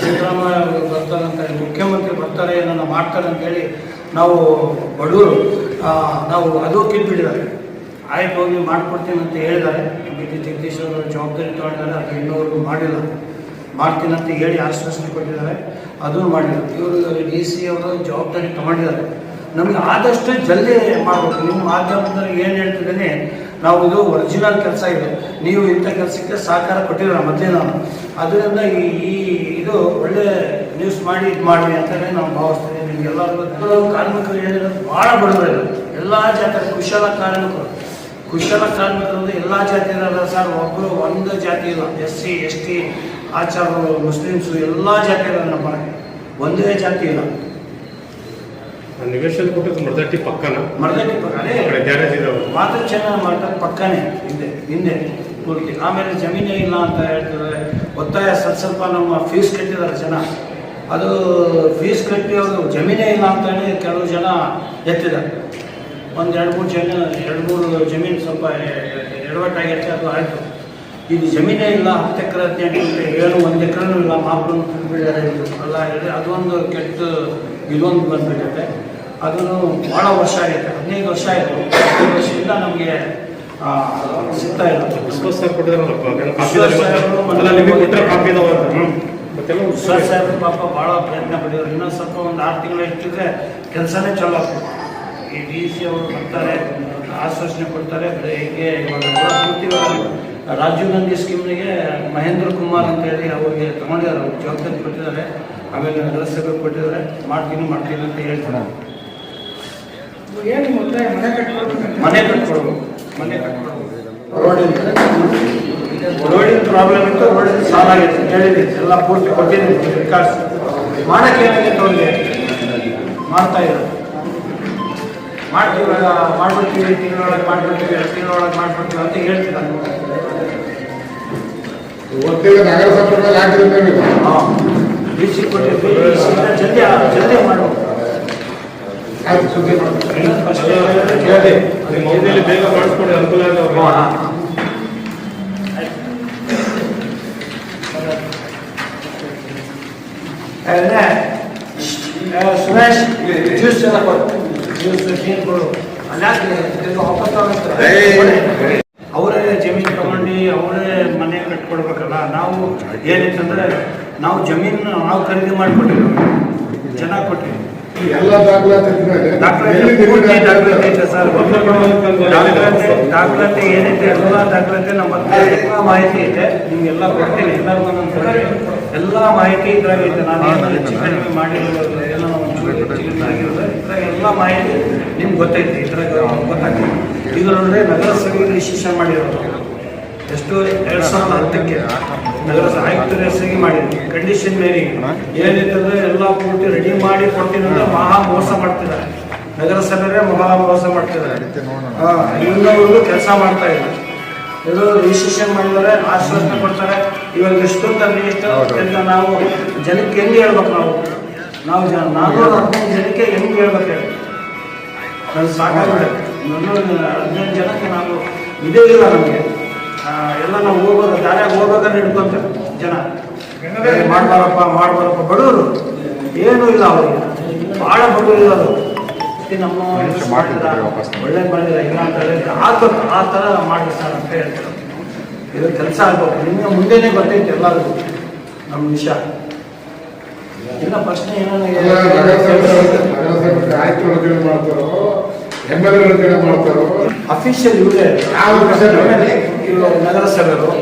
ಸಿದ್ದರಾಮಯ್ಯ ಅವರು ಬರ್ತಾರೆ ಅಂತ ಹೇಳಿ ಮುಖ್ಯಮಂತ್ರಿ ಬರ್ತಾರೆ ಏನನ್ನ ಮಾಡ್ತಾರೆ ಅಂತೇಳಿ ನಾವು ಬಡವರು ನಾವು ಅದು ಕಿತ್ಬಿಟ್ಟಿದ್ದಾರೆ ಆಯ್ತು, ಹೋಗಿ ಮಾಡ್ಕೊಡ್ತೀನಿ ಅಂತ ಹೇಳಿದ್ದಾರೆ. ಬಿ ಟಿ ಜಗದೀಶ್ ಅವರು ಜವಾಬ್ದಾರಿ ತಗೊಂಡಿದ್ದಾರೆ, ಅದು ಇನ್ನೂವರೆಗೂ ಮಾಡಿಲ್ಲ. ಮಾಡ್ತೀನಿ ಅಂತ ಹೇಳಿ ಆಶ್ವಾಸನೆ ಕೊಟ್ಟಿದ್ದಾರೆ. ಅದೂ ಮಾಡಿಲ್ಲ. ಇವರು ಡಿ ಸಿ ಅವರು ಜವಾಬ್ದಾರಿ ತಗೊಂಡಿದ್ದಾರೆ. ನಮಗೆ ಆದಷ್ಟು ಜಲ್ದಿ ಮಾಡಬೇಕು. ನಿಮ್ಮ ಮಾಧ್ಯಮದಲ್ಲಿ ಏನು ಹೇಳ್ತಿದ್ದೇನೆ ನಾವು ಇದು ಒರಿಜಿನಲ್ ಕೆಲಸ ಇದೆ. ನೀವು ಇಂಥ ಕೆಲಸಕ್ಕೆ ಸಹಕಾರ ಕೊಟ್ಟಿರಲ್ಲ ಮೊದಲೇ ನಾನು ಅದರಿಂದ ಈ ಇದು ಒಳ್ಳೆ ನ್ಯೂಸ್ ಮಾಡಿ ಇದು ಮಾಡಿ ಅಂತಲೇ ನಾವು ಭಾವಿಸ್ತೀವಿ. ನಿಮಗೆಲ್ಲರಿಗೂ ಕಾರ್ಮಿಕರು ಹೇಳಿರೋದು ಭಾಳ ಬಡವರು ಎಲ್ಲ ಜಾತಿ ಕುಶಲ ಕಾರ್ಮಿಕರು. ಕುಶಲ ಕಾರ್ಮಿಕರಲ್ಲಿ ಎಲ್ಲ ಜಾತಿ ಸರ್. ಒಬ್ಬರು ಒಂದು ಜಾತಿ ಇಲ್ಲ. ಎಸ್ ಸಿ, ಎಸ್ ಟಿ ಆಚಾರರು ಮುಸ್ಲಿಮ್ಸು ಎಲ್ಲ ಜಾತಿ ಇರೋದು ನಮ್ಮ ಒಂದೇ ಜಾತಿ ಇಲ್ಲ. ನಿವೇಶನ ಕೊಟ್ಟಿದ್ದು ಮರ್ದಟ್ಟಿ ಪಕ್ಕನ? ಮರದಟ್ಟಿ ಪಕ್ಕನೇ? ಗ್ಯಾರೇಜ್ ಇದಾವೆ. ಮಾತ್ರ ಚೆನ್ನಾಗಿ ಮಾಡ್ತಾರೆ ಪಕ್ಕನೇ ಹಿಂದೆ ಹಿಂದೆ ಪೂರ್ತಿ. ಆಮೇಲೆ ಜಮೀನೇ ಇಲ್ಲ ಅಂತ ಹೇಳ್ತಾರೆ. ಒತ್ತಾಯ ಸ್ವಲ್ಪ ಸ್ವಲ್ಪ ನಮ್ಮ ಫೀಸ್ ಕಟ್ಟಿದ್ದಾರೆ ಜನ. ಅದು ಫೀಸ್ ಕಟ್ಟಿ ಅವರು ಜಮೀನೇ ಇಲ್ಲ ಅಂತ ಹೇಳಿ ಕೆಲವು ಜನ ಎತ್ತಿದ್ದಾರೆ. ಒಂದು ಎರಡು ಮೂರು ಜನ ಎರಡು ಮೂರು ಜಮೀನು ಸ್ವಲ್ಪ ಎಡವಟ್ಟಾಗೈತೆ ಅದು ಆಯಿತು. ಇದು ಜಮೀನೇ ಇಲ್ಲ ಹತ್ತು ಎಕರೆ ಹದಿನೆಂಟು ಏನು ಒಂದು ಎಕರೆನೂ ಇಲ್ಲ ಮಾಪನ್ನು ಅಂತ ಇದು ಅಲ್ಲ ಹೇಳಿ ಅದೊಂದು ಕೆಟ್ಟ ಇದೊಂದು ಬಂದ್ಬಿಟ್ಟೈತೆ ಅದನ್ನು ಭಾಳ ವರ್ಷ ಆಗಿತ್ತು ಹದಿನೈದು ವರ್ಷ ಆಯಿತು. ಹದಿನೈದು ವರ್ಷದಿಂದ ನಮಗೆ ಸಿಗ್ತಾ ಇರೋದು ಸರ್ ಸಾಹೇಬ್ರು ಪಾಪ ಭಾಳ ಪ್ರಯತ್ನ ಪಡೆಯೋರು ಇನ್ನೊಂದು ಸ್ವಲ್ಪ ಒಂದು ಆರು ತಿಂಗಳು ಇಟ್ಟಿದ್ರೆ ಕೆಲಸನೇ ಚಲೋ ಆಗ್ತದೆ. ಈ ಡಿ ಸಿ ಅವರು ಬರ್ತಾರೆ ಆಶ್ವಾಸನೆ ಕೊಡ್ತಾರೆ. ಹೇಗೆ ರಾಜೀವ್ ಗಾಂಧಿ ಸ್ಕೀಮ್ನಿಗೆ ಮಹೇಂದ್ರ ಕುಮಾರ್ ಅಂತ ಹೇಳಿ ಅವ್ರಿಗೆ ತಗೊಂಡಿದ್ದಾರೆ. ಅವ್ರಿಗೆ ಜವಾಬ್ದಾರಿ ಕೊಟ್ಟಿದ್ದಾರೆ. ಆಮೇಲೆ ನಗರಸಭೆ ಕೊಟ್ಟಿದ್ದಾರೆ. ಮಾಡ್ತೀನಿ ಮಾಡ್ತೀನಿ ಅಂತ ಹೇಳ್ತಾರೆ. ಮನೆ ಕಟ್ಕೊಡ್ಬೇಕು ಮನೆ ಕಟ್ಕೊಡ್ಬೇಕು ರೋಡಿನ ಪ್ರಾಬ್ಲಮ್ ಇತ್ತು ರೋಡಿನ ಸಾಲ ಆಗಿತ್ತು. ಹೇಳಿದ್ದೀನಿ ಎಲ್ಲ ಪೂರ್ತಿ ಕೊಟ್ಟಿದ್ದೀನಿ ರೆಕಾರ್ಡ್ಸ್ ಮಾಡಕ್ಕೆ ಏನಾಗಿತ್ತು ಅವ್ರಿಗೆ ಮಾಡ್ತಾ ಇದ್ದಾರೆ ಮಾಡ್ತೀವಿ ಮಾಡ್ಬಿಡ್ತೀವಿ ತಿಂಗಳೊಳಗೆ ಮಾಡ್ಬಿಡ್ತೀವಿ ಎರಡು ತಿಂಗಳೊಳಗೆ ಮಾಡ್ಬಿಡ್ತೀವಿ ಅಂತ ಹೇಳ್ತೀನಿ ನಾನು ನಗರಸಭೆ ಹಾಕಿದ್ರೆ ಹಾಂ. ಡಿ ಸಿ ಕೊಟ್ಟಿದ್ವಿ ಜಲ್ದಿ ಸುದ್ದಿ ನಿಮ್ಮ ಮನೆಯಲ್ಲಿ ಬೇಗ ಮಾಡಿಸ್ಕೊಡಿ ಅನುಕೂಲ ಸುರೇಶ್ ಜ್ಯೂಸ್ ಎಲ್ಲ ಕೊಡು ಜ್ಯೂಸ್ ನೀರು ಕೊಡು. ಅವರೇ ಜಮೀನು ತಗೊಂಡು ಅವರೇ ಮನೆ ಕಟ್ಕೊಡ್ಬೇಕಲ್ಲ ನಾವು ಏನಿತ್ತಂದ್ರೆ ನಾವು ಜಮೀನು ನಾವು ಖರೀದಿ ಮಾಡಿಕೊಟ್ಟಿವಿ ಜನ ಕೊಟ್ಟಿವಿ ಎಲ್ಲ ದಾಖಲಾತಿ ದಾಖಲಾತಿ ಏನೈತೆ ಎಲ್ಲ ದಾಖಲಾತಿ ನಮ್ಮ ಹತ್ರ ಎಲ್ಲ ಮಾಹಿತಿ ಇದೆ. ನಿಮ್ಗೆಲ್ಲ ಕೊಡ್ತೀನಿ. ಎಲ್ಲರಿಗೂ ಎಲ್ಲ ಮಾಹಿತಿ ಇದ್ರಾಗ ಐತೆ. ನಾನು ಹೆಚ್ಚು ಕಡಿಮೆ ಮಾಡಿರೋದು ಎಲ್ಲ ಎಲ್ಲ ಮಾಹಿತಿ ನಿಮ್ಗೆ ಗೊತ್ತೈತಿ. ಇದ್ರಾಗ ಗೊತ್ತಾಗ್ತದೆ. ಇದರೊಳಗೆ ನಗರಸಭೆ ರಿಜಿಸ್ಟ್ರೇಷನ್ ಮಾಡಿರೋದು ಎಷ್ಟು ಎರಡು ಸಾವಿರದ ಹತ್ತಕ್ಕೆ ನಗರದ ಆಯುಕ್ತರ ಹೆಸರಿಗೆ ಮಾಡಿದ್ವಿ ಕಂಡೀಷನ್ ಮೇರಿ ಏನಿದ್ರೆ ಎಲ್ಲ ಪೂರ್ತಿ ರೆಡಿ ಮಾಡಿ ಅಂದ್ರೆ ಮಹಾ ಮೋಸ ಮಾಡ್ತಿದ್ದಾರೆ. ನಗರಸಭೆ ಮಹಾ ಮೋಸ ಮಾಡ್ತಿದ್ದಾರೆ. ಇನ್ನೊಬ್ರು ಕೆಲಸ ಮಾಡ್ತಾ ಇಲ್ಲ ಇದು ರಿಜಿಸ್ಟ್ರೇಷನ್ ಮಾಡಿದರೆ ಆಶ್ವಾಸನೆ ಕೊಡ್ತಾರೆ. ಇವಾಗ ಎಷ್ಟು ತಂದು ಎಷ್ಟು ಅಂತ ನಾವು ಜನಕ್ಕೆ ಹೆಂಗೆ ಹೇಳ್ಬೇಕು ನಾವು? ನಾವು ಜನ ನಾನ್ನೂರ ಹದಿನೈದು ಜನಕ್ಕೆ ಹೆಂಗೆ ಹೇಳ್ಬೇಕು ಹೇಳಿ? ಸಾಕಾಗಿದೆ ನಾನ್ನೂರ ಹದಿನೈದು ಜನಕ್ಕೆ ನಾವು ಇದೇ ಇಲ್ಲ ನಮಗೆ. ಎಲ್ಲ ನಾವು ಹೋಗೋದು ದಾರ್ಯಾಗ ಹೋಗೋದನ್ನ ಹಿಡ್ಕೊಂತಾರೆ ಜನ ಮಾಡ್ಬಾರಪ್ಪ ಮಾಡ್ಬಾರಪ್ಪ ಬಡವರು ಏನೂ ಇಲ್ಲ ಅವರಿಗೆ ಭಾಳ ಬಡವರು ಇಲ್ಲ ಅದು ನಮ್ಮ ಒಳ್ಳೆ ಮಾಡಿಲ್ಲ ಇಲ್ಲ ಅಂತ ಹೇಳಿದ್ರೆ ಆಗ್ಬೇಕು ಆ ಥರ ಮಾಡಿ ಸರ್ ಅಂತ ಹೇಳ್ತಾರೆ ಇದು ಕೆಲಸ ಆಗ್ಬೇಕು ನಿಮಗೆ ಮುಂದೆನೇ ಬರ್ತೈತೆ ಎಲ್ಲರಿಗೂ ನಮ್ಮ ವಿಷಯ ಇಲ್ಲ ಪ್ರಶ್ನೆ ಎಲ್ಲ ನಗರಸಭೆ ನಗರಸಭೆ ಆಯ್ತು ರಚನೆ ಮಾಡ್ತಾರೋ. ಅಫಿಷಿಯಲ್? ಇವರು. ನಗರಸಭೆಯವರು.